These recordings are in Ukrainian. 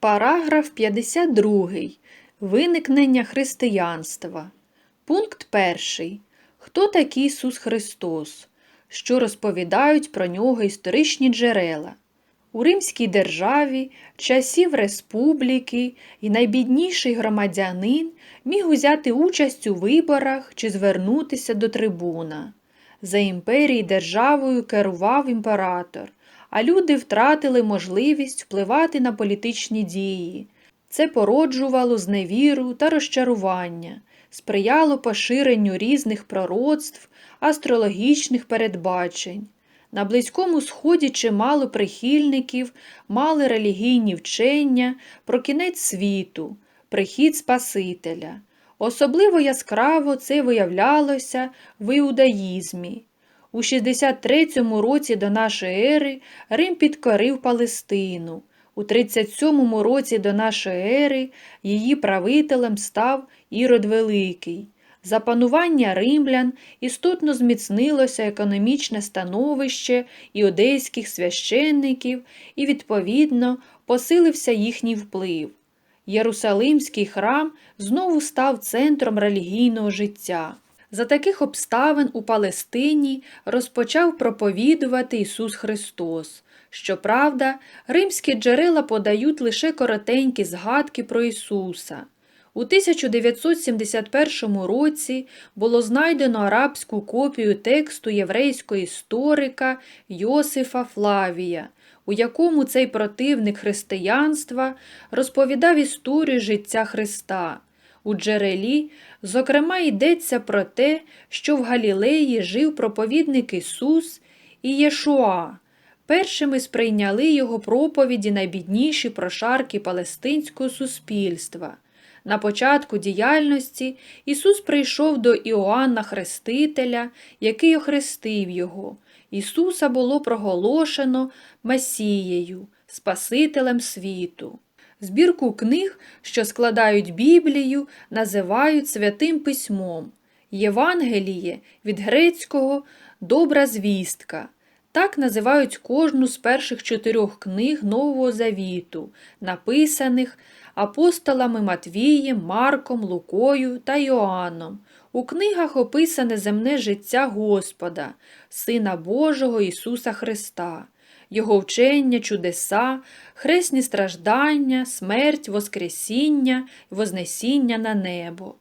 Параграф 52. Виникнення християнства. Пункт 1. Хто такий Ісус Христос? Що розповідають про нього історичні джерела? У Римській державі, часів республіки і найбідніший громадянин міг узяти участь у виборах чи звернутися до трибуна. За імперії державою керував імператор, а люди втратили можливість впливати на політичні дії. Це породжувало зневіру та розчарування, сприяло поширенню різних пророцтв, астрологічних передбачень. На Близькому Сході чимало прихильників мали релігійні вчення про кінець світу, прихід Спасителя. Особливо яскраво це виявлялося в іудаїзмі. У 63 році до нашої ери Рим підкорив Палестину. У 37 році до нашої ери її правителем став Ірод Великий. За панування римлян істотно зміцнилося економічне становище іудейських священників і, відповідно, посилився їхній вплив. Єрусалимський храм знову став центром релігійного життя. За таких обставин у Палестині розпочав проповідувати Ісус Христос. Щоправда, римські джерела подають лише коротенькі згадки про Ісуса. У 1971 році було знайдено арабську копію тексту єврейського історика Йосифа Флавія, у якому цей противник християнства розповідав історію життя Христа. У джерелі, зокрема, йдеться про те, що в Галілеї жив проповідник Ісус і Єшуа. Першими сприйняли його проповіді найбідніші прошарки палестинського суспільства. На початку діяльності Ісус прийшов до Іоанна Хрестителя, який охрестив його. Ісуса було проголошено Месією, Спасителем світу. Збірку книг, що складають Біблію, називають Святим Письмом. Євангеліє від грецького добра звістка. Так називають кожну з перших чотирьох книг Нового Завіту, написаних апостолами Матвієм, Марком, Лукою та Йоанном. У книгах описане земне життя Господа, Сина Божого Ісуса Христа, Його вчення, чудеса, хресні страждання, смерть, Воскресіння Вознесіння на небо.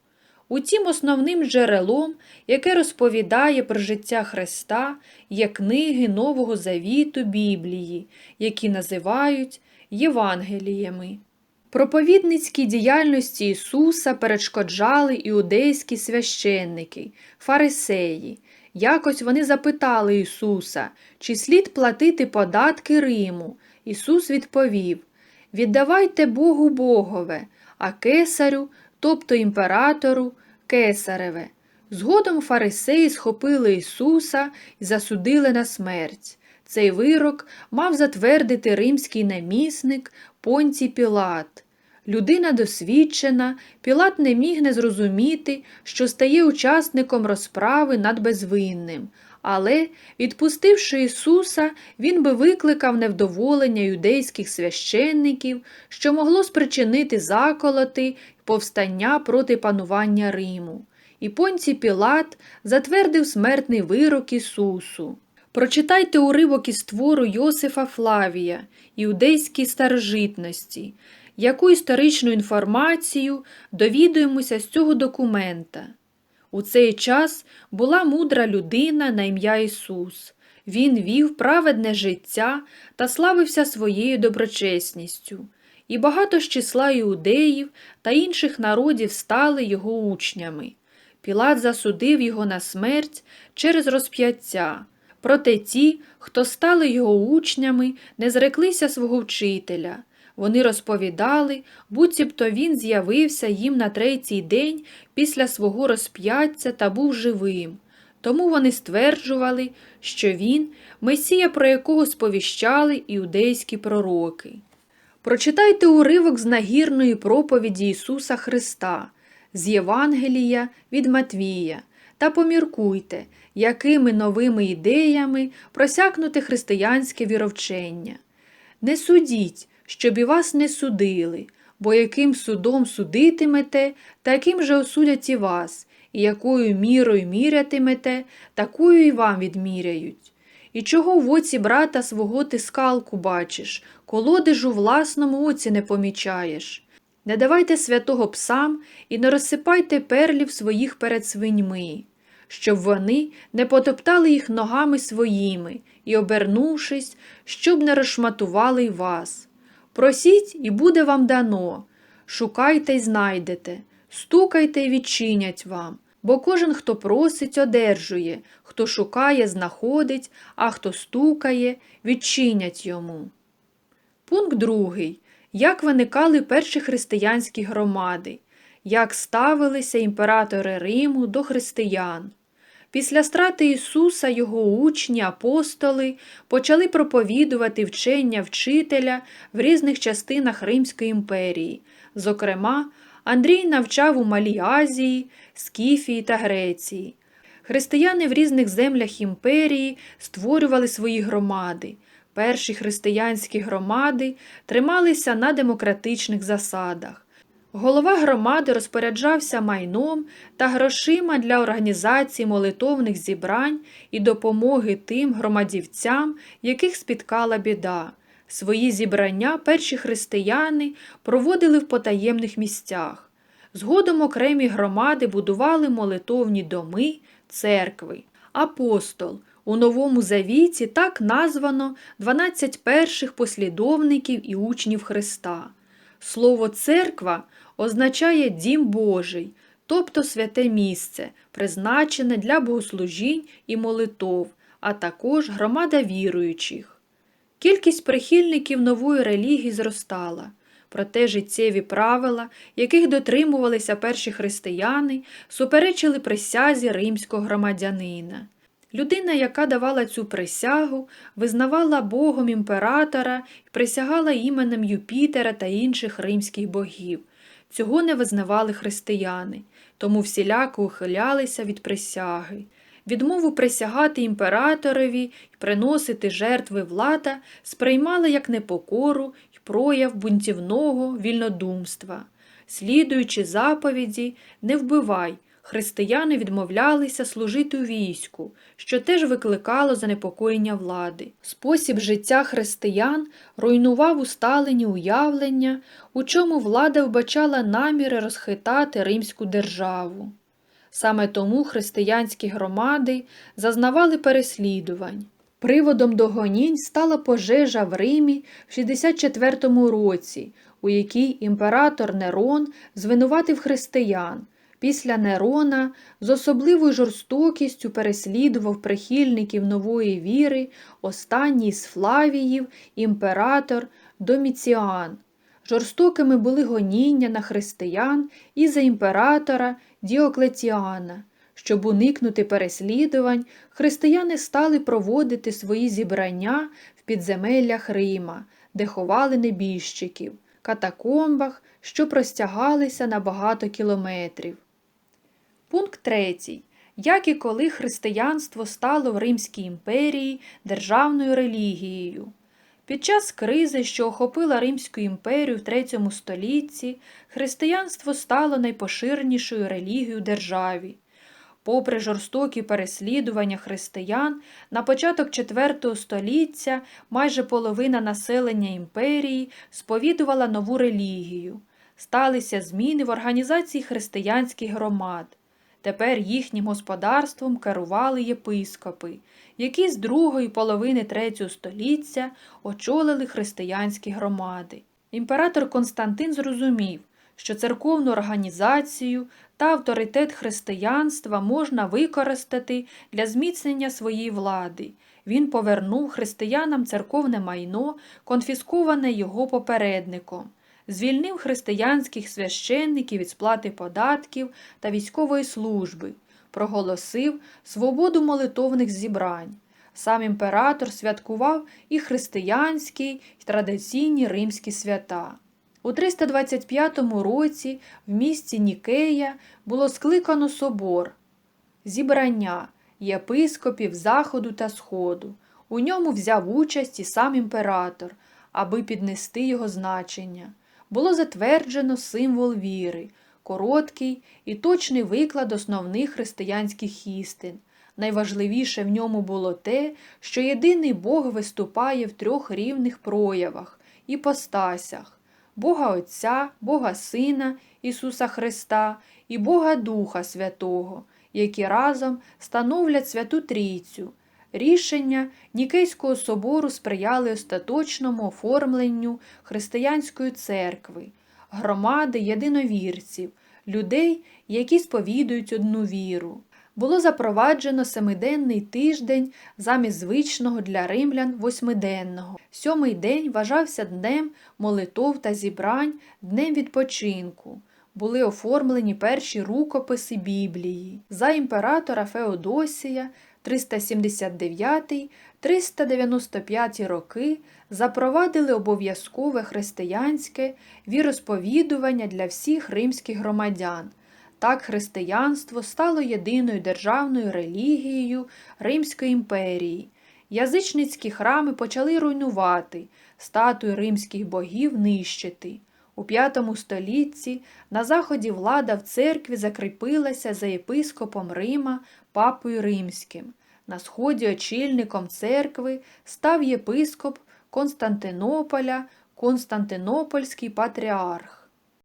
Утім, основним джерелом, яке розповідає про життя Христа, є книги Нового Завіту Біблії, які називають Євангеліями. Проповідницькій діяльності Ісуса перешкоджали іудейські священники, фарисеї. Якось вони запитали Ісуса, чи слід платити податки Риму. Ісус відповів Віддавайте Богу Богове, а кесарю, тобто імператору, кесареве. Згодом фарисеї схопили Ісуса і засудили на смерть. Цей вирок мав затвердити римський намісник Понтій Пілат. Людина досвідчена, Пілат не міг не зрозуміти, що стає учасником розправи над безвинним, але, відпустивши Ісуса, він би викликав невдоволення юдейських священників, що могло спричинити заколоти й повстання проти панування Риму. І Понтій Пілат затвердив смертний вирок Ісусу. Прочитайте уривок із твору Йосифа Флавія, іудейській старожитності, яку історичну інформацію довідуємося з цього документа. У цей час була мудра людина на ім'я Ісус. Він вів праведне життя та славився своєю доброчесністю, і багато з числа іудеїв та інших народів стали його учнями. Пілат засудив його на смерть через розп'яття. Проте ті, хто стали його учнями, не зреклися свого вчителя. Вони розповідали, буцімто він з'явився їм на третій день після свого розп'яття та був живим. Тому вони стверджували, що він месія, про якого сповіщали іудейські пророки. Прочитайте уривок з нагірної проповіді Ісуса Христа, з Євангелія від Матвія, та поміркуйте, якими новими ідеями просякнуте християнське віровчення. Не судіть, щоб і вас не судили, бо яким судом судитимете, таким же осудять і вас, і якою мірою мірятимете, такою і вам відміряють. І чого в оці брата свого ти скалку бачиш, колодежу власному оці не помічаєш? Не давайте святого псам і не розсипайте перлів своїх перед свиньми, щоб вони не потоптали їх ногами своїми і, обернувшись, щоб не розшматували й вас. Просіть, і буде вам дано, шукайте й знайдете, стукайте й відчинять вам. Бо кожен, хто просить, одержує, хто шукає, знаходить, а хто стукає, відчинять йому. Пункт другий. Як виникали перші християнські громади, як ставилися імператори Риму до християн. Після страти Ісуса його учні, апостоли почали проповідувати вчення вчителя в різних частинах Римської імперії. Зокрема, Андрій навчав у Малій Азії, Скіфії та Греції. Християни в різних землях імперії створювали свої громади. Перші християнські громади трималися на демократичних засадах. Голова громади розпоряджався майном та грошима для організації молитовних зібрань і допомоги тим громадівцям, яких спіткала біда. Свої зібрання перші християни проводили в потаємних місцях. Згодом окремі громади будували молитовні доми, церкви. Апостол у Новому Завіті так названо 12 перших послідовників і учнів Христа. Слово церква означає дім Божий, тобто святе місце, призначене для богослужінь і молитов, а також громада віруючих. Кількість прихильників нової релігії зростала, проте життєві правила, яких дотримувалися перші християни, суперечили присязі римського громадянина. Людина, яка давала цю присягу, визнавала Богом імператора і присягала іменем Юпітера та інших римських богів. Цього не визнавали християни, тому всіляко ухилялися від присяги. Відмову присягати імператорові і приносити жертви влада сприймали як непокору і прояв бунтівного вільнодумства. Слідуючи заповіді, не вбивай, християни відмовлялися служити у війську, що теж викликало занепокоєння влади. Спосіб життя християн руйнував усталені уявлення, у чому влада вбачала наміри розхитати римську державу. Саме тому християнські громади зазнавали переслідувань. Приводом до гонінь стала пожежа в Римі в 64-му році, у якій імператор Нерон звинуватив християн. Після Нерона з особливою жорстокістю переслідував прихильників нової віри останній з Флавіїв імператор Доміціан. Жорстокими були гоніння на християн і за імператора Діоклетіана. Щоб уникнути переслідувань, християни стали проводити свої зібрання в підземеллях Рима, де ховали небіжчиків, катакомбах, що простягалися на багато кілометрів. Пункт 3. Як і коли християнство стало в Римській імперії державною релігією. Під час кризи, що охопила Римську імперію в III столітті, християнство стало найпоширенішою релігією державі. Попри жорстокі переслідування християн, на початок IV століття майже половина населення імперії сповідувала нову релігію. Сталися зміни в організації християнських громад. Тепер їхнім господарством керували єпископи, які з другої половини третього століття очолили християнські громади. Імператор Константин зрозумів, що церковну організацію та авторитет християнства можна використати для зміцнення своєї влади. Він повернув християнам церковне майно, конфісковане його попередником звільнив християнських священників від сплати податків та військової служби, проголосив свободу молитовних зібрань. Сам імператор святкував і християнські, і традиційні римські свята. У 325 році в місті Нікея було скликано собор, зібрання єпископів Заходу та Сходу. У ньому взяв участь і сам імператор, аби піднести його значення. Було затверджено символ віри, короткий і точний виклад основних християнських істин. Найважливіше в ньому було те, що єдиний Бог виступає в трьох рівних проявах і постасях Бога Отця, Бога Сина Ісуса Христа і Бога Духа Святого, які разом становлять Святу Трійцю. Рішення Нікейського собору сприяли остаточному оформленню християнської церкви, громади єдиновірців, людей, які сповідують одну віру. Було запроваджено семиденний тиждень замість звичного для римлян восьмиденного. Сьомий день вважався днем молитов та зібрань, днем відпочинку. Були оформлені перші рукописи Біблії за імператора Феодосія 379-395 роки запровадили обов'язкове християнське віросповідування для всіх римських громадян. Так християнство стало єдиною державною релігією Римської імперії. Язичницькі храми почали руйнувати, статуї римських богів нищити. У V столітті на заході влада в церкві закріпилася за єпископом Рима папою римським. На сході очільником церкви став єпископ Константинополя, Константинопольський патріарх.